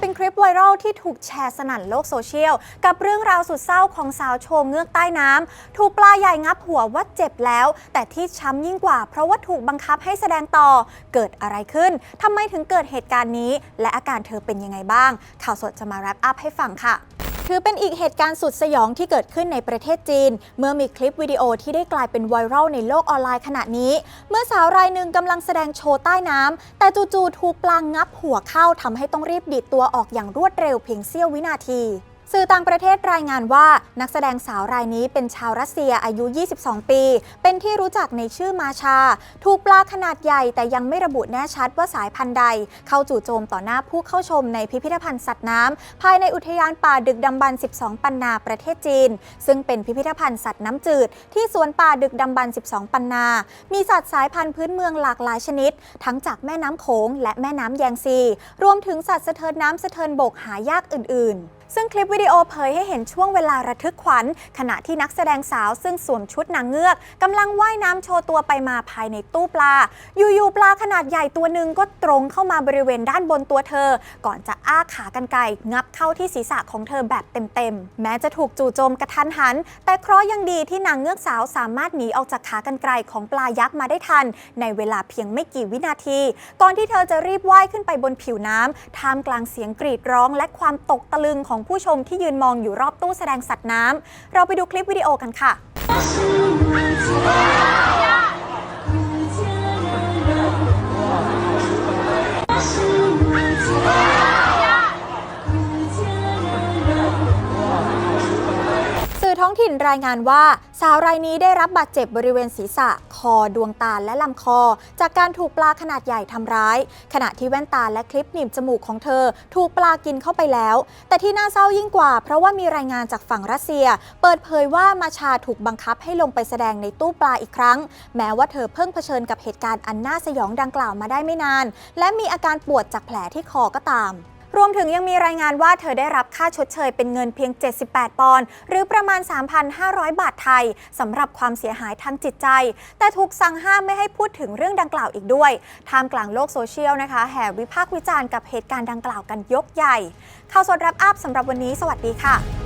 เป็นคลิปไวรัลที่ถูกแชร์สนั่นโลกโซเชียล กับเรื่องราวสุดเศร้าของสาวโชว์เงือกใต้น้ำถูกปลาใหญ่งับหัวว่าเจ็บแล้ว แต่ที่ช้ำยิ่งกว่า เพราะว่าถูกบังคับให้แสดงต่อเกิดอะไรขึ้นทำไมถึงเกิดเหตุการณ์นี้ และอาการเธอเป็นยังไงบ้าง ข่าวสดจะมาแรปอัพให้ฟังค่ะ ถือเป็นอีกเหตุการณ์สุดสยองที่เกิดขึ้นในประเทศจีน เมื่อมีคลิปวิดีโอที่ได้กลายเป็นไวรัลในโลกออนไลน์ขณะนี้ เมื่อสาวรายหนึ่งกำลังแสดงโชว์ใต้น้ำแต่จู่ๆถูกปลางงับหัวเข้าทำให้ต้องรีบดีดตัวออกอย่างรวดเร็วเพียงเสี้ยววินาที สื่อต่างประเทศรายงานว่านักแสดงสาวรายนี้เป็นชาวรัสเซียอายุ 22 ปี เป็นที่รู้จักในชื่อมาชา ถูกปลาขนาดใหญ่แต่ยังไม่ระบุแน่ชัดว่าสายพันธุ์ใด เข้าจู่โจมต่อหน้าผู้เข้าชมในพิพิธภัณฑ์สัตว์น้ำ ภายในอุทยานป่าดึกดำบรรพ์12 ปันนาประเทศจีน ซึ่งเป็นพิพิธภัณฑ์สัตว์น้ำจืด ที่สวนป่าดึกดำบรรพ์12 ปันนา มีสัตว์สายพันธุ์พื้นเมืองหลากหลายชนิด ทั้งจากแม่น้ำโขงและแม่น้ำแยงซี รวมถึงสัตว์สะเทินน้ำสะเทินบกหายากอื่น ๆ ซึ่งคลิปวิดีโอเผยให้เห็นช่วงเวลาระทึกขวัญ ขณะที่นักแสดงสาวซึ่งสวมชุดนางเงือกกำลังว่ายน้ำโชว์ตัวไปมาภายในตู้ปลา อยู่ๆปลาขนาดใหญ่ตัวหนึ่งก็ตรงเข้ามาบริเวณด้านบนตัวเธอ ก่อนจะอ้าขากันไกรงับเข้าที่ศีรษะของเธอแบบเต็มๆ แม้จะถูกจู่โจมกระทันหัน แต่เคราะห์ยังดีที่นางเงือกสาวสามารถหนีออกจากขากันไกรของปลายักษ์มาได้ทัน ในเวลาเพียงไม่กี่วินาที ก่อนที่เธอจะรีบว่ายขึ้นไปบนผิวน้ำท่ามกลางเสียงกรีดร้องและความตกตะลึงของผู้ชมที่ยืนมองอยู่รอบตู้แสดงสัตว์น้ำเราไปดูคลิปวิดีโอกันค่ะ ถิ่นรายงานว่า สาวรายนี้ได้รับบาดเจ็บบริเวณศีรษะ คอดวงตาและลำคอ จากการถูกปลาขนาดใหญ่ทำร้าย ขณะที่แว่นตาและคลิปหนีบจมูกของเธอ ถูกปลากินเข้าไปแล้ว แต่ที่น่าเศร้ายิ่งกว่า เพราะว่ามีรายงานจากฝั่งรัสเซีย เปิดเผยว่ามาชาถูกบังคับให้ลงไปแสดงในตู้ปลาอีกครั้ง แม้ว่าเธอเพิ่งเผชิญกับเหตุการณ์อันน่าสยองดังกล่าวมาได้ไม่นาน และมีอาการปวดจากแผลที่คอก็ตาม รวมถึงยังมีรายงานว่าเธอได้รับค่าชดเชยเป็นเงินเพียง 78 ปอนด์หรือประมาณ 3,500 บาทไทยสำหรับความเสียหายทางจิตใจ แต่ถูกสั่งห้ามไม่ให้พูดถึงเรื่องดังกล่าวอีกด้วยท่ามกลางโลกโซเชียลนะคะ แห่วิพากษ์วิจารณ์กับเหตุการณ์ดังกล่าวกันยกใหญ่ ข่าวสดรับอัพสำหรับวันนี้ สวัสดีค่ะ